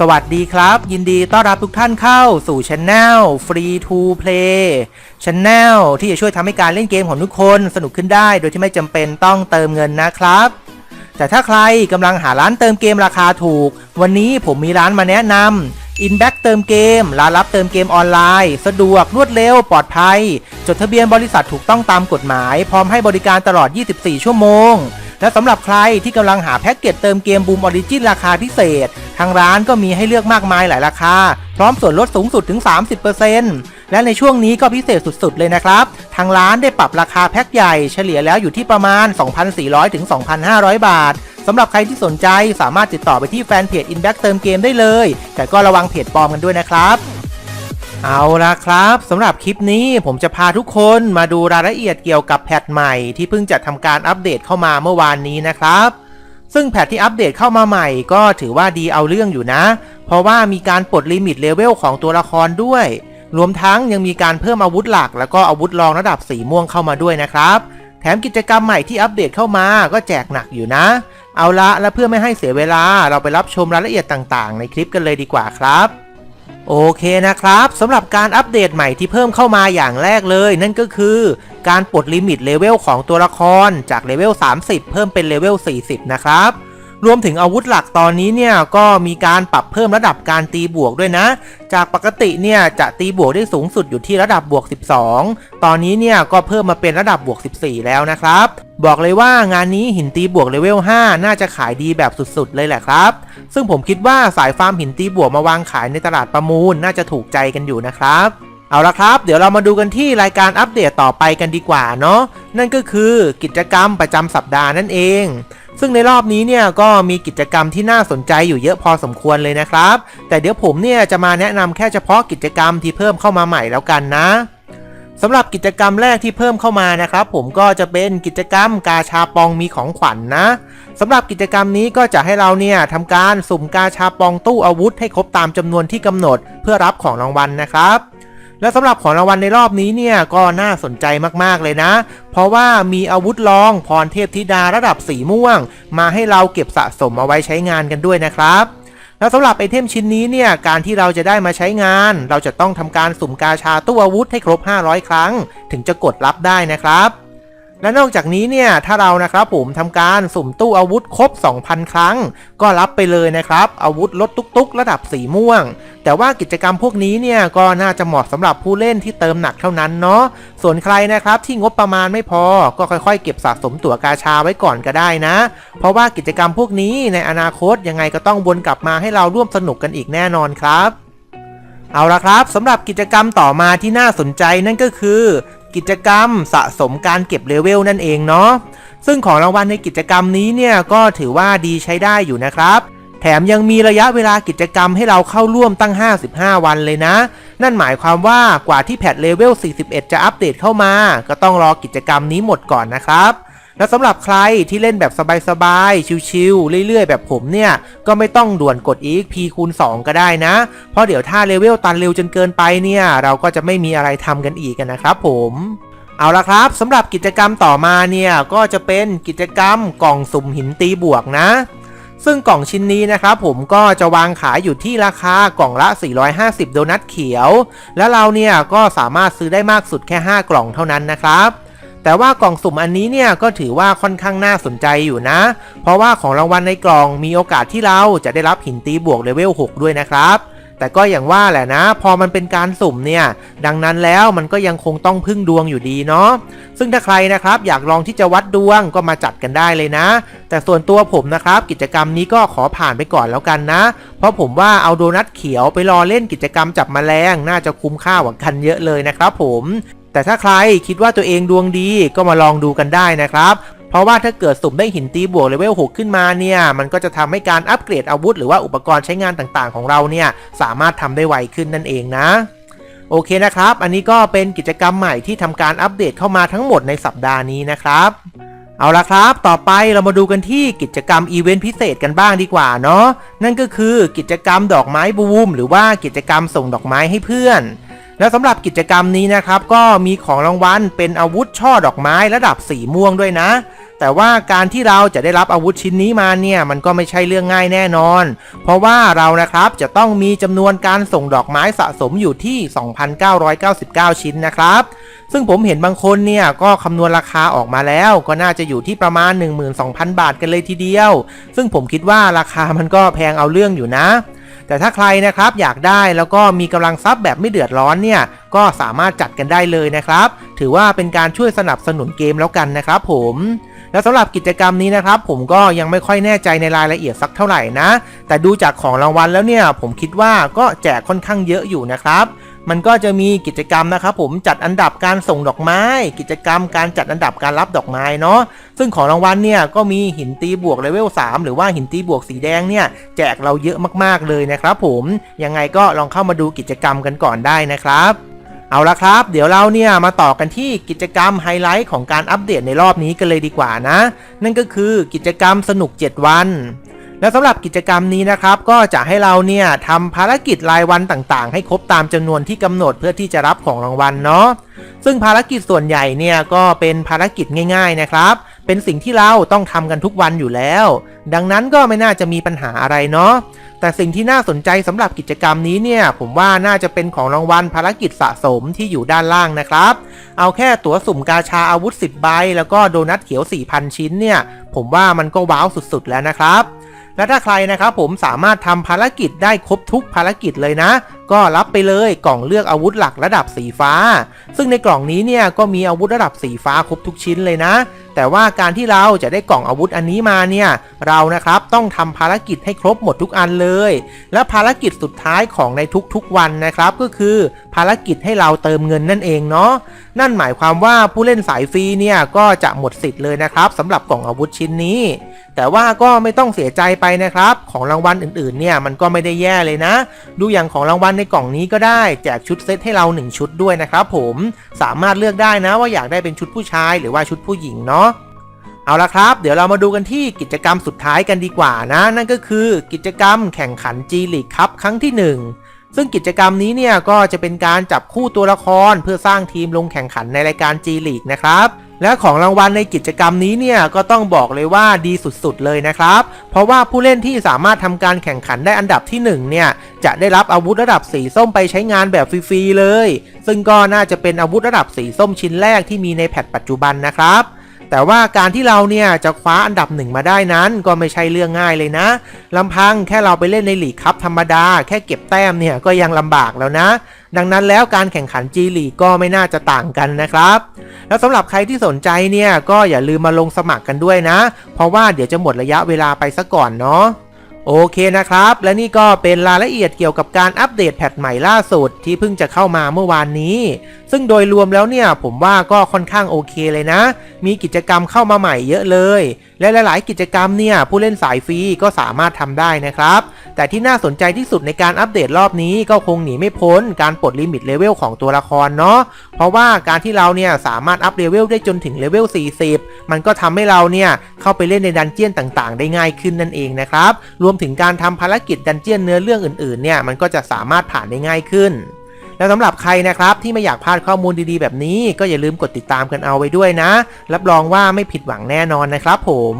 สวัสดีครับ ยินดีต้อนรับทุกท่านเข้าสู่ช anel Free to Play Channel ที่จะช่วยทำให้การเล่นเกมของทุกคนสนุกขึ้นได้โดยที่ไม่จำเป็นต้องเติมเงินนะครับ แต่ถ้าใครกำลังหาร้านเติมเกมราคาถูก วันนี้ผมมีร้านมาแนะนำ Inback เติมเกมร้านรับเติมเกมออนไลน์ สะดวกรวดเร็วปลอดภัย จดทะเบียนบริษัทถูกต้องตามกฎหมาย พร้อมให้บริการตลอด 24 ชั่วโมง และสำหรับใครที่กำลังหาแพ็กเกจเติมเกมบูมออริจินราคาพิเศษ ทางร้านก็มีให้เลือกมากมายหลายราคา พร้อมส่วนลดสูงสุดถึง 30%และในช่วงนี้ก็พิเศษสุดๆเลยนะครับ ทางร้านได้ปรับราคาแพ็กใหญ่เฉลี่ยแล้วอยู่ที่ประมาณ 2,400ถึง2,500 บาทสำหรับใครที่สนใจสามารถติดต่อไปที่แฟนเพจ Inback เติมเกมได้เลย แต่ก็ระวังเพจปลอมกันด้วยนะครับ เอาละครับสำหรับคลิปนี้ผมจะพาทุกคนมาดูรายละเอียดเกี่ยวกับแพทใหม่ ที่เพิ่งจะทำการอัปเดตเข้ามาเมื่อวานนี้นะครับ ซึ่งแพทที่อัปเดตเข้ามาใหม่ก็ถือว่าดีเอาเรื่องอยู่นะ เพราะว่ามีการปลดลิมิตเลเวลของตัวละครด้วย รวมทั้งยังมีการเพิ่มอาวุธหลัก แล้วก็อาวุธรองระดับสีม่วงเข้ามาด้วยนะครับ แถมกิจกรรมใหม่ที่อัปเดตเข้ามาก็แจกหนักอยู่นะ เอาละและเพื่อไม่ให้เสียเวลาเราไปรับชมรายละเอียดต่างๆ ในคลิปกันเลยดีกว่าครับ โอเคนะครับสำหรับการอัปเดตใหม่ที่เพิ่มเข้ามาอย่างแรกเลย นั่นก็คือ การปลดลิมิตเลเวลของตัวละครจากเลเวล 30 เพิ่มเป็นเลเวล 40 นะครับ รวมถึงอาวุธหลักตอนนี้เนี่ยก็มีการปรับเพิ่มระดับการตีบวกด้วยนะ จากปกติเนี่ยจะตีบวกได้สูงสุดอยู่ที่ระดับบวก 12 ตอนนี้เนี่ยก็เพิ่มมาเป็นระดับบวก 14 แล้วนะครับ บอกเลยว่างานนี้หินตีบวกเลเวล 5 น่าจะขายดีแบบสุดๆเลยแหละครับ ซึ่งผมคิดว่าสายฟาร์มหินตีบวกมาวางขายในตลาดประมูลน่าจะถูกใจกันอยู่นะครับเอาละครับ เดี๋ยวเรามาดูกันที่รายการอัปเดตต่อไปกันดีกว่าเนาะนั่นก็คือกิจกรรมประจำสัปดาห์นั่นเอง ซึ่งในรอบนี้เนี่ยก็มีกิจกรรมที่น่าสนใจอยู่เยอะพอสมควรเลยนะครับ แต่เดี๋ยวผมเนี่ยจะมาแนะนำแค่เฉพาะกิจกรรมที่เพิ่มเข้ามาใหม่แล้วกันนะ สำหรับกิจกรรมแรกที่เพิ่มเข้ามานะครับผมก็จะเป็นกิจกรรมกาชาปองมีของขวัญนนะสำหรับกิจกรรมนี้ก็จะให้เราเนี่ยทำการสุ่มกาชาปองตู้อาวุธ ให้ครบตามจำนวนที่กำหนด เพื่อรับของรางวัลนะครับ และสำหรับของรางวัลในรอบนี้เนี่ยก็น่าสนใจมากๆเลยนะ เพราะว่ามีอาวุธรองพรเทพธิดาระดับสีม่วง มาให้เราเก็บสะสมเอาไว้ใช้งานกันด้วยนะครับ แล้วสำหรับไอเทมชิ้นนี้เนี่ยการที่เราจะได้มาใช้งาน เราจะต้องทำการสุ่มกาชาตู้อาวุธให้ครบ 500 ครั้ง ถึงจะกดรับได้นะครับ และนอกจากนี้เนี่ยถ้าเรานะครับผมทำการสุ่มตู้อาวุธครบ 2,000 ครั้ง ก็รับไปเลยนะครับอาวุธรถตุกๆ ระดับสีม่วง แต่ว่ากิจกรรมพวกนี้เนี่ยก็น่าจะเหมาะสำหรับผู้เล่นที่เติมหนักเท่านั้นเนาะส่วนใครนะครับที่งบประมาณไม่พอ ก็ค่อยๆ เก็บสะสมตั๋วกาชาไว้ก่อนก็ได้นะ เพราะว่ากิจกรรมพวกนี้ในอนาคตยังไงก็ต้องวนกลับมาให้เราร่วมสนุกกันอีกแน่นอนครับเอาละครับสำหรับกิจกรรมต่อมาที่น่าสนใจนั่นก็คือ กิจกรรมสะสมการเก็บเลเวลนั่นเองเนาะซึ่งของรางวัลในกิจกรรมนี้เนี่ยก็ถือว่าดีใช้ได้อยู่นะครับ แถมยังมีระยะเวลากิจกรรมให้เราเข้าร่วมตั้ง 55 วันเลยนะ นั่นหมายความว่ากว่าที่แพทเลเวล 41 จะอัปเดตเข้ามา ก็ต้องรอกิจกรรมนี้หมดก่อนนะครับ และสำหรับใครที่เล่นแบบสบายๆ ชิวๆ เรื่อยๆ แบบผมเนี่ย ก็ไม่ต้องด่วนกด EXP คูณ 2 ก็ได้นะ เพราะเดี๋ยวถ้าเลเวลตันเร็วจนเกินไปเนี่ย เราก็จะไม่มีอะไรทำกันอีกกันนะครับผมเอาละครับสำหรับกิจกรรมต่อมาเนี่ย ก็จะเป็นกิจกรรมกล่องสุ่มหินตีบวกนะ ซึ่งกล่องชิ้นนี้นะครับผมก็จะวางขายอยู่ที่ราคากล่องละ 450 โดนัทเขียว และเราเนี่ยก็สามารถซื้อได้มากสุดแค่ 5 กล่องเท่านั้นนะครับ แต่ว่ากล่องสุ่มอันนี้เนี่ยก็ถือว่าค่อนข้างน่าสนใจอยู่นะ เพราะว่าของรางวัลในกล่องมีโอกาสที่เราจะได้รับหินตีบวกเลเวล 6 ด้วยนะครับแต่ก็อย่างว่าแหละนะ พอมันเป็นการสุ่มเนี่ย ดังนั้นแล้วมันก็ยังคงต้องพึ่งดวงอยู่ดีเนาะซึ่งถ้าใครนะครับอยากลองที่จะวัดดวงก็มาจัดกันได้เลยนะ แต่ส่วนตัวผมนะครับ กิจกรรมนี้ก็ขอผ่านไปก่อนแล้วกันนะ เพราะผมว่าเอาโดนัทเขียวไปรอเล่นกิจกรรมจับแมลงน่าจะคุ้มค่ากว่ากันเยอะเลยนะครับผม แต่ถ้าใครคิดว่าตัวเองดวงดีก็มาลองดูกันได้นะครับ เพราะว่าถ้าเกิดสุ่มได้หินตีบวกเลเวล 6 ขึ้นมาเนี่ย มันก็จะทำให้การอัปเกรดอาวุธหรือว่าอุปกรณ์ใช้งานต่างๆ ของเราเนี่ย สามารถทำได้ไวขึ้นนั่นเองนะโอเคนะครับ อันนี้ก็เป็นกิจกรรมใหม่ที่ทำการอัปเดตเข้ามาทั้งหมดในสัปดาห์นี้นะครับ เอาละครับ ต่อไปเรามาดูกันที่กิจกรรมอีเวนต์พิเศษกันบ้างดีกว่าเนาะ นั่นก็คือกิจกรรมดอกไม้บูม หรือว่ากิจกรรมส่งดอกไม้ให้เพื่อน แล้วสำหรับกิจกรรมนี้นะครับ ก็มีของรางวัลเป็นอาวุธช่อดอกไม้ระดับสีม่วงด้วยนะ แต่ว่าการที่เราจะได้รับอาวุธชิ้นนี้มาเนี่ยมันก็ไม่ใช่เรื่องง่ายแน่นอน เพราะว่าเรานะครับจะต้องมีจำนวนการส่งดอกไม้สะสมอยู่ที่ 2,999 ชิ้นนะครับ ซึ่งผมเห็นบางคนเนี่ยก็คำนวณราคาออกมาแล้ว ก็น่าจะอยู่ที่ประมาณ 12,000 บาทกันเลยทีเดียว ซึ่งผมคิดว่าราคามันก็แพงเอาเรื่องอยู่นะ แต่ถ้าใครนะครับอยากได้แล้วก็มีกำลังทรัพย์แบบไม่เดือดร้อนเนี่ยก็สามารถจัดกันได้เลยนะครับ ถือว่าเป็นการช่วยสนับสนุนเกมแล้วกันนะครับ ผมและสำหรับกิจกรรมนี้นะครับ ผมก็ยังไม่ค่อยแน่ใจในรายละเอียดสักเท่าไหร่นะ แต่ดูจากของรางวัลแล้วเนี่ยผมคิดว่าก็แจกค่อนข้างเยอะอยู่นะครับ มันก็จะมีกิจกรรมนะครับผมจัดอันดับการส่งดอกไม้ กิจกรรมการจัดอันดับการรับดอกไม้เนาะซึ่งของรางวัลเนี่ยก็มีหินตีบวกเลเวล3หรือว่าหินตีบวกสีแดงเนี่ยแจกเราเยอะมากๆเลยนะครับผมยังไงก็ลองเข้ามาดูกิจกรรมกันก่อนได้นะครับเอาละครับ เดี๋ยวเราเนี่ยมาต่อกันที่กิจกรรมไฮไลท์ของการอัปเดตในรอบนี้กันเลยดีกว่านะ นั่นก็คือกิจกรรมสนุก 7 วัน และสำหรับกิจกรรมนี้นะครับก็จะให้เราเนี่ยทำภารกิจรายวันต่างๆ ให้ครบตามจำนวนที่กำหนดเพื่อที่จะรับของรางวัลเนาะซึ่งภารกิจส่วนใหญ่เนี่ยก็เป็นภารกิจง่าย ๆนะครับ เป็นสิ่งที่เราต้องทำกันทุกวันอยู่แล้ว ดังนั้นก็ไม่น่าจะมีปัญหาอะไรเนาะแต่สิ่งที่น่าสนใจสำหรับกิจกรรมนี้เนี่ยผมว่าน่าจะเป็นของรางวัลภารกิจสะสมที่อยู่ด้านล่างนะครับ เอาแค่ตั๋วสุ่มกาชาอาวุธ 10 ใบ แล้วก็โดนัทเขียว 4,000 ชิ้นเนี่ย ผมว่ามันก็ว้าวสุดๆแล้วนะครับ และถ้าใครนะครับผมสามารถทำภารกิจได้ครบทุกภารกิจเลยนะ ก็รับไปเลยกล่องเลือกอาวุธหลักระดับสีฟ้า ซึ่งในกล่องนี้เนี่ยก็มีอาวุธระดับสีฟ้าครบทุกชิ้นเลยนะ แต่ว่าการที่เราจะได้กล่องอาวุธอันนี้มาเนี่ยเรานะครับต้องทำภารกิจให้ครบหมดทุกอันเลย และภารกิจสุดท้ายของในทุกๆวันนะครับก็คือภารกิจให้เราเติมเงินนั่นเองเนาะนั่นหมายความว่าผู้เล่นสายฟรีเนี่ยก็จะหมดสิทธิ์เลยนะครับสำหรับกล่องอาวุธชิ้นนี้ แต่ว่าก็ไม่ต้องเสียใจไปนะครับ ของรางวัลอื่นๆเนี่ยมันก็ไม่ได้แย่เลยนะ ดูอย่างของรางวัลในกล่องนี้ก็ได้แจกชุดเซตให้เรา 1 ชุดด้วยนะครับผมสามารถเลือกได้นะว่าอยากได้เป็นชุดผู้ชายหรือว่าชุดผู้หญิงเนาะเอาละครับ เดี๋ยวเรามาดูกันที่กิจกรรมสุดท้ายกันดีกว่านะ นั่นก็คือกิจกรรมแข่งขัน G League ครับครั้งที่ 1 ซึ่งกิจกรรมนี้เนี่ยก็จะเป็นการจับคู่ตัวละครเพื่อสร้างทีมลงแข่งขันในรายการ G League นะครับ และของรางวัลในกิจกรรมนี้เนี่ยก็ต้องบอกเลยว่าดีสุดๆเลยนะครับ เพราะว่าผู้เล่นที่สามารถทำการแข่งขันได้อันดับที่1เนี่ยจะได้รับอาวุธระดับสีส้มไปใช้งานแบบฟรีๆเลย ซึ่งก็น่าจะเป็นอาวุธระดับสีส้มชิ้นแรกที่มีในแพทปัจจุบันนะครับแต่ว่าการที่เราเนี่ยจะคว้าอันดับหนึ่งมาได้นั้นก็ไม่ใช่เรื่องง่ายเลยนะลำพังแค่เราไปเล่นในหลีกคัพธรรมดา แค่เก็บแต้มเนี่ยก็ยังลำบากแล้วนะ ดังนั้นแล้วการแข่งขันจีลีก็ไม่น่าจะต่างกันนะครับ แล้วสำหรับใครที่สนใจเนี่ยก็อย่าลืมมาลงสมัครกันด้วยนะ เพราะว่าเดี๋ยวจะหมดระยะเวลาไปซะก่อนเนาะโอเคนะครับ และนี่ก็เป็นรายละเอียดเกี่ยวกับการอัปเดตแพทใหม่ล่าสุดที่เพิ่งจะเข้ามาเมื่อวานนี้ ซึ่งโดยรวมแล้วเนี่ยผมว่าก็ค่อนข้างโอเคเลยนะ มีกิจกรรมเข้ามาใหม่เยอะเลย และหลาย ๆ กิจกรรมเนี่ยผู้เล่นสายฟรีก็สามารถทำได้นะครับ แต่ที่น่าสนใจที่สุดในการอัปเดตรอบนี้ก็คงหนีไม่พ้นการปลดลิมิตเลเวลของตัวละครเนาะ เพราะว่าการที่เราเนี่ยสามารถอัพเลเวลได้จนถึงเลเวล 40 มันก็ทำให้เราเนี่ยเข้าไปเล่นในดันเจียนต่างๆ ได้ง่ายขึ้นนั่นเองนะครับ รวมถึงการทำภารกิจดันเจียนเนื้อเรื่องอื่นๆเนี่ยมันก็จะสามารถผ่านได้ง่ายขึ้นแล้วสำหรับใครนะครับที่ไม่อยากพลาดข้อมูลดีๆ แบบนี้ ก็อย่าลืมกดติดตามกันเอาไว้ด้วยนะ รับรองว่าไม่ผิดหวังแน่นอนนะครับผม